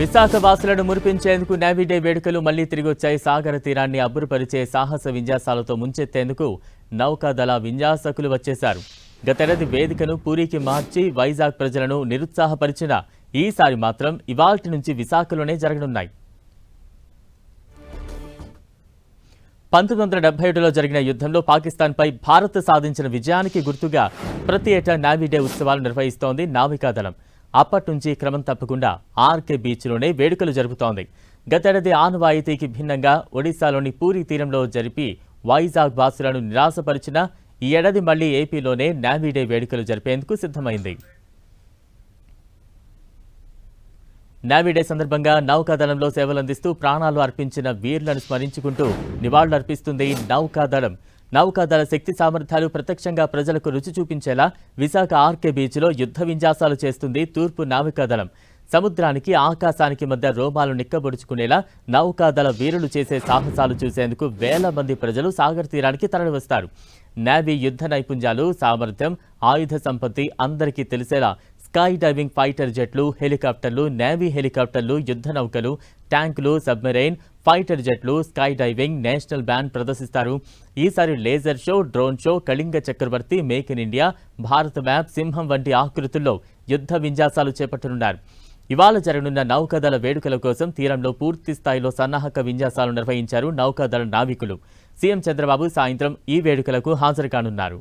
విశాఖవాసులను మురిపించేందుకు నేవీడే వేడుకలు మళ్ళీ తిరిగి వచ్చాయి సాగర తీరాన్ని అబ్బురుపరిచే సాహస విన్యాసాలతో ముంచెత్తేందుకు నౌకాదళ విన్యాసకులు వచ్చేశారు. గతేడాది వేదికను పూరికి మార్చి వైజాగ్ ప్రజలను నిరుత్సాహపరిచిన ఈసారి మాత్రం ఇవాల్టి నుంచి విశాఖలోనే జరగనున్నాయి. పంతొమ్మిది వందల డెబ్బై ఏడులో జరిగిన యుద్ధంలో పాకిస్తాన్పై భారత్ సాధించిన విజయానికి గుర్తుగా ప్రతి ఏటా నావీడే ఉత్సవాలు నిర్వహిస్తోంది నావికాదళం. అప్పటి నుంచి క్రమం తప్పకుండా ఆర్కే బీచ్లోనే వేడుకలు జరుపుతోంది. గతేడాది ఆనవాయితీకి భిన్నంగా ఒడిశాలోని పూరి తీరంలో జరిపి వైజాగ్ వాసులను నిరాశపరిచిన ఈ ఏడాది మళ్ళీ ఏపీలోనే నావీడే వేడుకలు జరిపేందుకు సిద్ధమైంది. నావీడే సందర్భంగా నౌకాదళంలో సేవలందిస్తూ ప్రాణాలు అర్పించిన వీరులను స్మరించుకుంటూ నివాళులర్పిస్తుంది నౌకాదళం. నౌకాదళ శక్తి సామర్థ్యాలు ప్రత్యక్షంగా ప్రజలకు రుచి చూపించేలా విశాఖ ఆర్కే బీచ్లో యుద్ధ విన్యాసాలు చేస్తుంది తూర్పు నావికాదళం. సముద్రానికి ఆకాశానికి మధ్య రోమాలు నిక్కబొడుచుకునేలా నౌకాదళ వీరులు చేసే సాహసాలు చూసేందుకు వేల మంది ప్రజలు సాగర్ తీరానికి తరలివస్తారు. నేవీ యుద్ధ నైపుణ్యాలు సామర్థ్యం ఆయుధ సంపత్తి అందరికీ తెలిసేలా స్కై డైవింగ్ ఫైటర్ జెట్లు హెలికాప్టర్లు నేవీ హెలికాప్టర్లు యుద్ధ నౌకలు ట్యాంకులు సబ్మెరైన్ ఫైటర్ జెట్లు స్కై డైవింగ్ నేషనల్ బ్యాండ్ ప్రదర్శిస్తారు. ఈసారి laser show drone show Kalinga Chakravarthi make in India Bharat map సింహం వంటి ఆకృతుల్లో యుద్ధ విన్యాసాలు చేపట్టనున్నారు. ఇవాళ జరగనున్న నౌకాదళ వేడుకల కోసం తీరంలో పూర్తి స్థాయిలో సన్నాహక విన్యాసాలు నిర్వహించారు నౌకాదళ నావికులు. సీఎం చంద్రబాబు సాయంత్రం ఈ వేడుకలకు హాజరు కానున్నారు.